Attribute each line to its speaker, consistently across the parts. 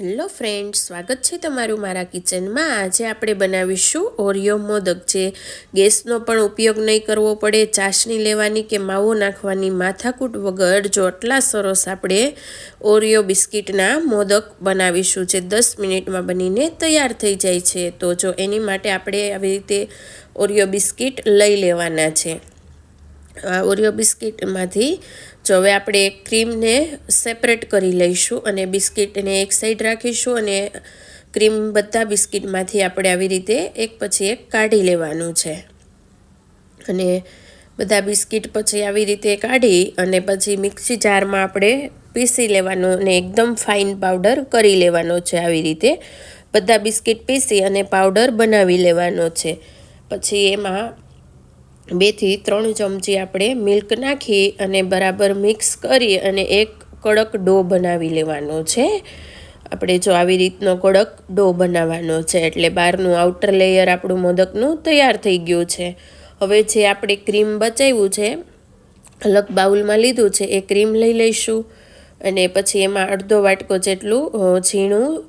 Speaker 1: Hello friend સ્વાગત છે તમારું મારા કિચનમાં. આજે આપણે બનાવીશું ઓરિયો મોદક જે ગેસનો પણ ઉપયોગ નહીં કરવો પડે, ચાસણી લેવાની કે માવો નાખવાની માથાકૂટ વગર જો આટલા સરસ આપણે ઓરિયો બિસ્કિટના મોદક બનાવીશું જે દસ મિનિટમાં બનીને તૈયાર થઈ જાય છે. તો જો એની માટે આપણે આવી રીતે ઓરિયો બિસ્કિટ લઈ લેવાના છે. ઓરિયો બિસ્કિટમાંથી જો હવે આપણે ક્રીમને સેપરેટ કરી લઈશું અને બિસ્કિટને એક સાઈડ રાખીશું અને ક્રીમ બધા બિસ્કિટમાંથી આપણે આવી રીતે એક પછી એક કાઢી લેવાનું છે. અને બધા બિસ્કિટ પછી આવી રીતે કાઢી અને પછી મિક્સી જારમાં આપણે પીસી લેવાનો અને એકદમ ફાઇન પાવડર કરી લેવાનો છે આવી રીતે. બધા બિસ્કિટ પીસી અને પાવડર બનાવી લેવાનો છે. પછી એમાં બેથી ત્રણ ચમચી આપણે મિલ્ક નાખી અને બરાબર મિક્સ કરી અને એક કડક ડો બનાવી લેવાનો છે. આપણે જો આવી રીતનો કડક ડો બનાવવાનો છે એટલે બહારનું આઉટર લેયર આપણું મોદકનું તૈયાર થઈ ગયું છે. હવે જે આપણે ક્રીમ બચાવ્યું છે, અલગ બાઉલમાં લીધું છે, એ ક્રીમ લઈ લઈશું. અને પછી એમાં અડધો વાટકો જેટલું ઝીણું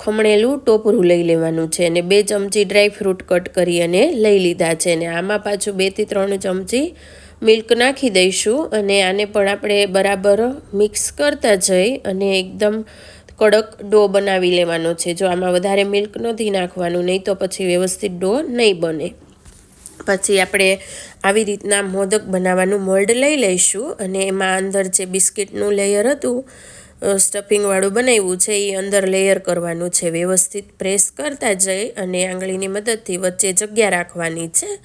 Speaker 1: ખમણેલું ટોપરું લઈ લેવાનું છે અને બે ચમચી ડ્રાય ફ્રૂટ કટ કરી અને લઈ લીધા છે અને આમાં પાછું બેથી ત્રણ ચમચી મિલ્ક નાખી દઈશું અને આને પણ આપણે બરાબર મિક્સ કરતા જઈ અને એકદમ કડક ડો બનાવી લેવાનો છે. જો આમાં વધારે મિલ્ક નથી નાખવાનું, નહીં તો પછી વ્યવસ્થિત ડો નહીં બને. પછી આપણે આવી રીતના મોદક બનાવવાનું મોલ્ડ લઈ લઈશું અને એમાં અંદર જે બિસ્કિટનું લેયર હતું સ્ટફિંગવાળું બનાવ્યું છે, એ અંદર લેયર કરવાનું છે, વ્યવસ્થિત પ્રેસ કરતા જઈ અને આંગળીની મદદથી વચ્ચે જગ્યા રાખવાની છે.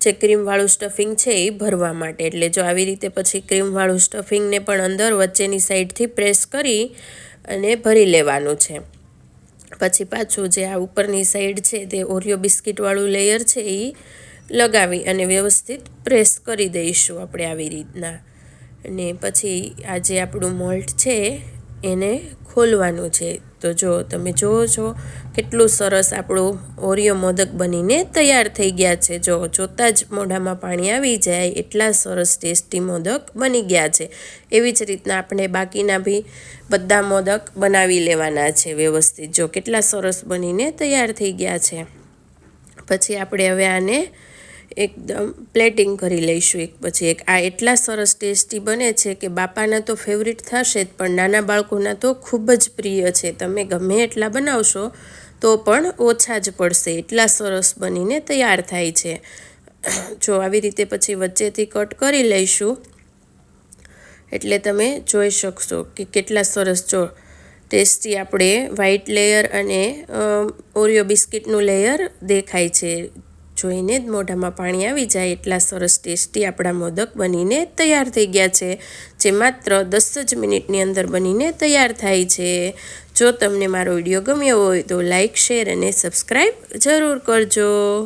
Speaker 1: જે ક્રીમવાળું સ્ટફિંગ છે એ ભરવા માટે. એટલે જો આવી રીતે પછી ક્રીમવાળું સ્ટફિંગને પણ અંદર વચ્ચેની સાઈડથી પ્રેસ કરી અને ભરી લેવાનું છે. પછી પાછું જે આ ઉપરની સાઈડ છે, તે ઓરિયો બિસ્કિટવાળું લેયર છે, એ લગાવી અને વ્યવસ્થિત પ્રેસ કરી દઈશું આપણે આવી રીતના. અને પછી આ જે આપણું મોલ્ટ છે એને ખોલવાનું છે. તો જો તમે જુઓ છો, કેટલું સરસ આપણું ઓરિયો મોદક બનીને તૈયાર થઈ ગયા છે. જો જોતાં જ મોઢામાં પાણી આવી જાય, એટલા સરસ ટેસ્ટી મોદક બની ગયા છે. એવી જ રીતના આપણે બાકીના બી બધા મોદક બનાવી લેવાના છે વ્યવસ્થિત. જો કેટલા સરસ બનીને તૈયાર થઈ ગયા છે. પછી આપણે હવે આને એકદમ પ્લેટિંગ કરી લઈશું એક પછી એક. આ એટલા સરસ ટેસ્ટી બને છે કે બાપાના તો ફેવરિટ થશે જ, પણ નાના બાળકોના તો ખૂબ જ પ્રિય છે. તમે ગમે એટલા બનાવશો તો પણ ઓછા જ પડશે. એટલા સરસ બનીને તૈયાર થાય છે. જો આવી રીતે પછી વચ્ચેથી કટ કરી લઈશું, એટલે તમે જોઈ શકશો કે કેટલા સરસ. જો ટેસ્ટી આપણે વ્હાઈટ લેયર અને ઓરિયો બિસ્કિટનું લેયર દેખાય છે. જોઈને જ મોઢામાં પાણી આવી જાય એટલા સરસ ટેસ્ટી આપણા મોદક બનીને તૈયાર થઈ ગયા છે, જે માત્ર દસ જ મિનિટની અંદર બનીને તૈયાર થાય છે. જો તમને મારો વીડિયો ગમ્યો હોય તો લાઇક શેર અને સબસ્ક્રાઈબ જરૂર કરજો.